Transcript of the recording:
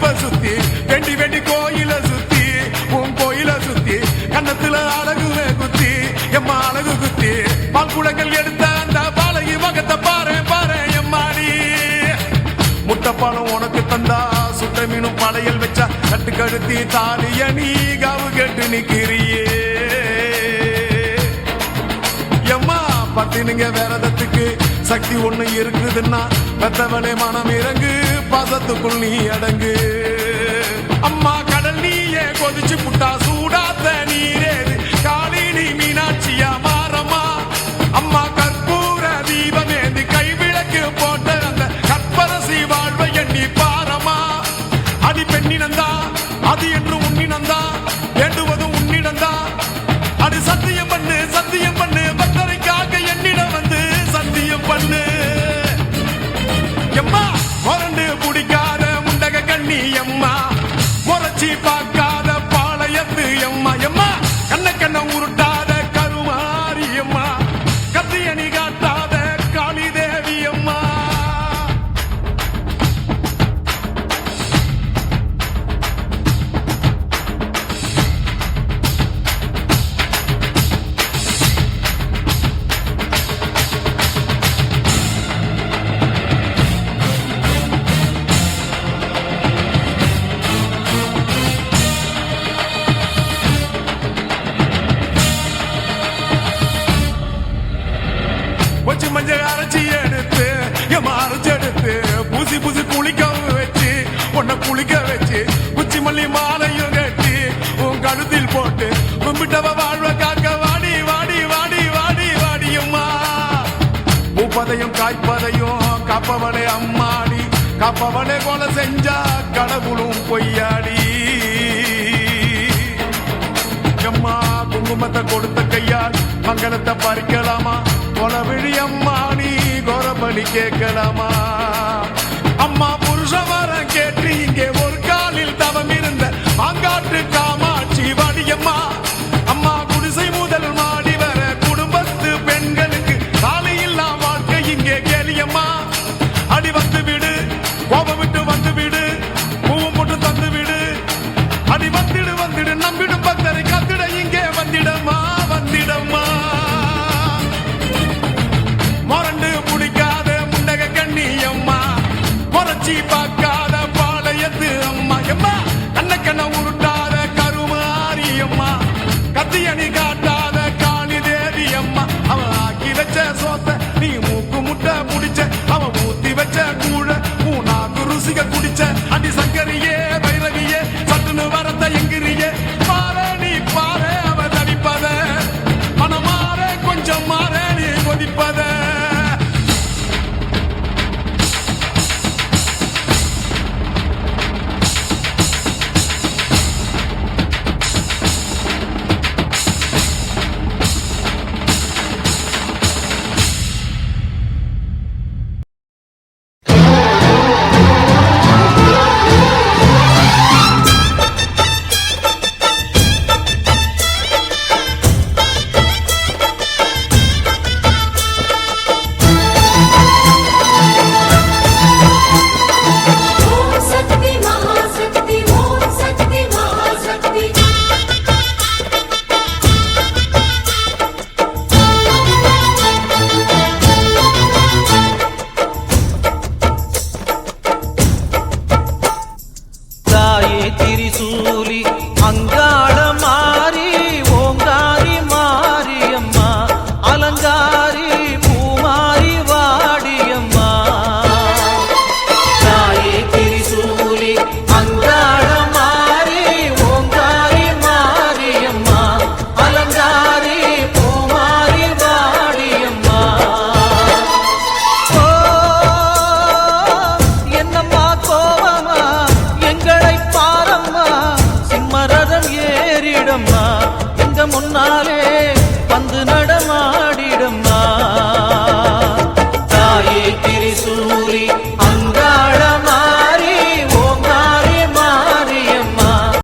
இடுப்ப சுத்தி வெண்டி வெண்டி கோயில சுத்தி உன் கோயில சுத்தி கண்ணத்துல அழகு குத்தி எம்மா அழகு குத்தி பால் குடங்கள் எடுத்த அந்த பாலகி மகத்தை பாரு பாரு எம்மாடி. முட்டைப்பாலம் உனக்கு தந்தா சுட்ட மீனும் படையல் வச்சா கட்டு கழுத்தி தாலிய நீ காவு கேட்டு நிக்கிறியே. எம்மா பத்தினுங்க வேறதத்துக்கு சக்தி ஒண்ணு இருக்குதுன்னா பெத்தவளே மனம் இறங்கு பாசத்துக்குள் நீ அடங்கு. அம்மா கடல் நீயே கொதிச்சு புட்டாசு. புசி புசி குளிக்க வச்சு உன்னை குளிக்க வச்சு குச்சி மல்லி மாலையும் கட்டி உன் கழுத்தில் போட்டு கும்பிட்டவ வாழ்வ காக்க வாடி வாடி வாடி வாடி வாடியம்மா பூப்பதையும் காய்ப்பதையும் காப்பவளே அம்மாடி காப்பவளே கொலை செஞ்சா கடவுளும் பொய்யாடி. அம்மா குங்குமத்தை கொடுத்த கையால் மங்களத்தை பறிக்கலாமா? கொலவிழி அம்மா நீ கோரபலி கேட்கலாமா? அம்மா புருஷ வரம் azul. રે